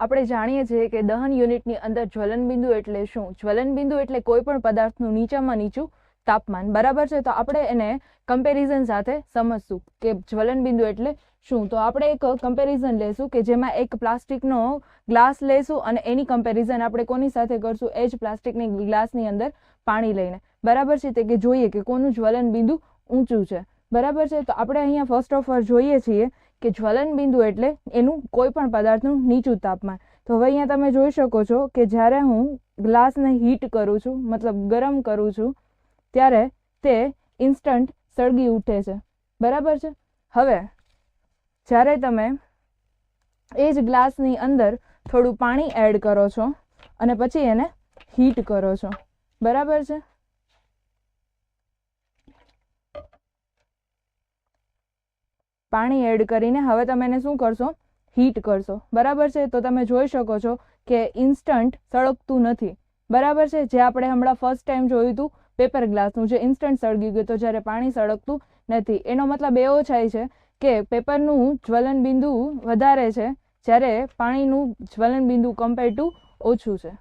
આપણે જાણીએ છીએ કે દહન યુનિટની અંદર જ્વલનબિંદુ એટલે શું? જ્વલનબિંદુ એટલે કોઈ પણ પદાર્થનું નીચામાં નીચું તાપમાન. બરાબર છે? તો આપણે એને કમ્પેરિઝન સાથે સમજશું કે જ્વલનબિંદુ એટલે શું? તો આપણે એક કમ્પેરિઝન લેશું કે જેમાં એક પ્લાસ્ટિકનો ગ્લાસ લેશું અને એની કમ્પેરિઝન આપણે કોની સાથે કરશું? એ જ પ્લાસ્ટિકની ગ્લાસની અંદર પાણી લઈને. બરાબર છે? તે કે જોઈએ કે કોનું જ્વલનબિંદુ ઊંચું છે. બરાબર છે? તો આપણે અહીંયા ફર્સ્ટ ઓફ ઓલ જોઈએ છીએ કે જ્વલનબિંદુ એટલે એનું કોઈ પણ પદાર્થનું નીચું તાપમાન. તો હવે અહીંયા તમે જોઈ શકો છો કે જ્યારે હું ગ્લાસને હીટ કરું છું, મતલબ ગરમ કરું છું, ત્યારે તે ઇન્સ્ટન્ટ સળગી ઉઠે છે. બરાબર છે? હવે, જ્યારે તમે એ જ ગ્લાસની અંદર થોડું પાણી એડ કરો છો અને પછી એને હીટ કરો છો. બરાબર છે? પાણી એડ કરીને હવે તમે એને શું કરશો? હીટ કરશો. બરાબર છે? તો તમે જોઈ શકો છો કે ઇન્સ્ટન્ટ સળગતું નથી. બરાબર છે? જે આપણે હમણાં ફર્સ્ટ ટાઈમ જોયું હતું પેપર ગ્લાસનું જે ઇન્સ્ટન્ટ સળગી ગયું તો જ્યારે પાણી સળગતું નથી. એનો મતલબ એવો થાય છે કે પેપરનું જ્વલન બિંદુ વધારે છે, જ્યારે પાણીનું જ્વલન બિંદુ કમ્પેર ટુ ઓછું છે.